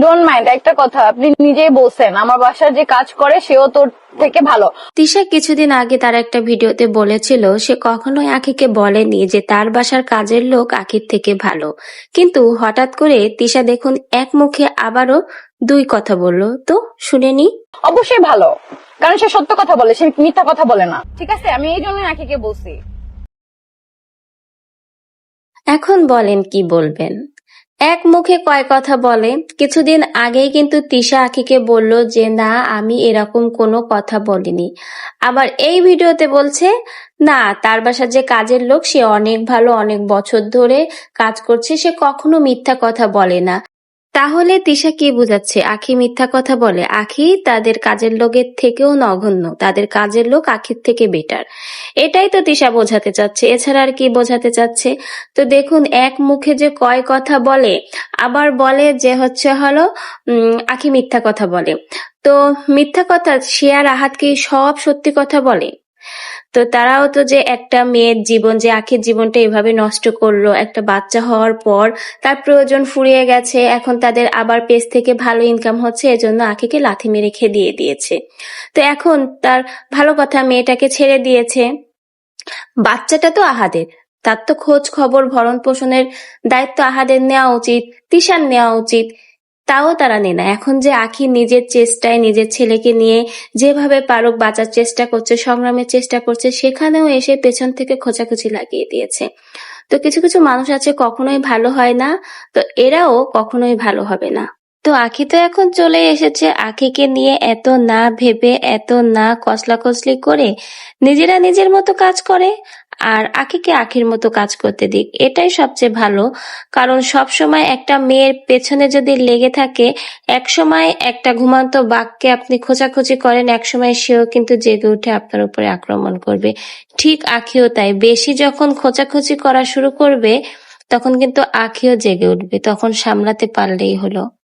Don't mind একটা কথা আপনি নিজেই বলছেন আমার বাসার যে কাজ করে সেও তোর থেকে ভালো। তিশা কিছুদিন আগে তার একটা ভিডিওতে বলেছিল সে কখনোই আখিকে বলেনি যে তার বাসার কাজের লোক আখির থেকে ভালো। কিন্তু হঠাৎ করে তিশা দেখুন এক মুখে আবারও দুই কথা বলল। তো শুনেনি অবশ্যই ভালো কারণ সে সত্য কথা বলে সে মিথ্যা কথা বলে না। ঠিক আছে আমি এই জন্যই আকিকে বলছি। এখন বলেন কি বলবেন। এক মুখে কয় কথা বলে। কিছুদিন আগেই কিন্তু তিশা আখিকে বলল যে, না, আমি এরকম কোনো কথা বলিনি। আবার এই ভিডিওতে বলছে, না, তার বাসার যে কাজের লোক, সে অনেক ভালো, অনেক বছর ধরে কাজ করছে, সে কখনো মিথ্যা কথা বলে না। তাহলে তিশা কি বুঝাচ্ছে? আখি মিথ্যা কথা বলে। আখি তাদের কাজের লোকের থেকেও নগণ্য। তাদের কাজের লোক আখির থেকে বেটার এটাই তো তিশা বোঝাতে চাচ্ছে। এছাড়া আর কি বোঝাতে চাচ্ছে? তো দেখুন, এক মুখে যে কয় কথা বলে, আবার বলে যে হচ্ছে হলো আখি মিথ্যা কথা বলে। তো মিথ্যা কথা আর আহাত কি সব সত্যি কথা বলে? তো তারাও তো যে একটা মেয়ের জীবন, যে আখির জীবনটা এভাবে নষ্ট করল, একটা বাচ্চা হওয়ার পর তার প্রয়োজন ফুরিয়ে গেছে, এখন তাদের আবার পেজ থেকে ভালো ইনকাম হচ্ছে, এজন্য আখিকে লাথি মেরে খেদিয়ে দিয়েছে। তো এখন তার ভালো কথা, মেয়েটাকে ছেড়ে দিয়েছে। বাচ্চাটা তো আহাদের, তার তো খোঁজ খবর ভরণ পোষণের দায়িত্ব আহাদের নেওয়া উচিত, তিশার নেওয়া উচিত। তাও তারা নেয় না। এখন যে আখি নিজের চেষ্টায় নিজের ছেলেকে নিয়ে যেভাবে পারুক বাঁচার চেষ্টা করছে, সংগ্রামের চেষ্টা করছে, সেখানেও এসে পেছন থেকে খোঁচাখুচি লাগিয়ে দিয়েছে। তো কিছু কিছু মানুষ আছে, কখনোই ভালো হয় না, তো এরাও কখনোই ভালো হবে না। তো আখি তো এখন চলে এসেছে, আখিকে নিয়ে এত না ভেবে, এত না কসলা কসলি করে নিজেরা নিজের মতো কাজ করে আর আখিকে আখির মতো কাজ করতে দিক। এটাই সবচেয়ে ভালো, কারণ সব সময় একটা মেয়ের পেছনে যদি লেগে থাকে এক সময় একটা ঘুমান্ত বাঘকে আপনি খোঁচাখুচি করেন এক সময় সেও কিন্তু জেগে উঠে আপনার উপরে আক্রমণ করবে। ঠিক আখিও তাই। বেশি যখন খোঁচাখুচি করা শুরু করবে, তখন কিন্তু আখিও জেগে উঠবে, তখন সামলাতে পারলেই হলো।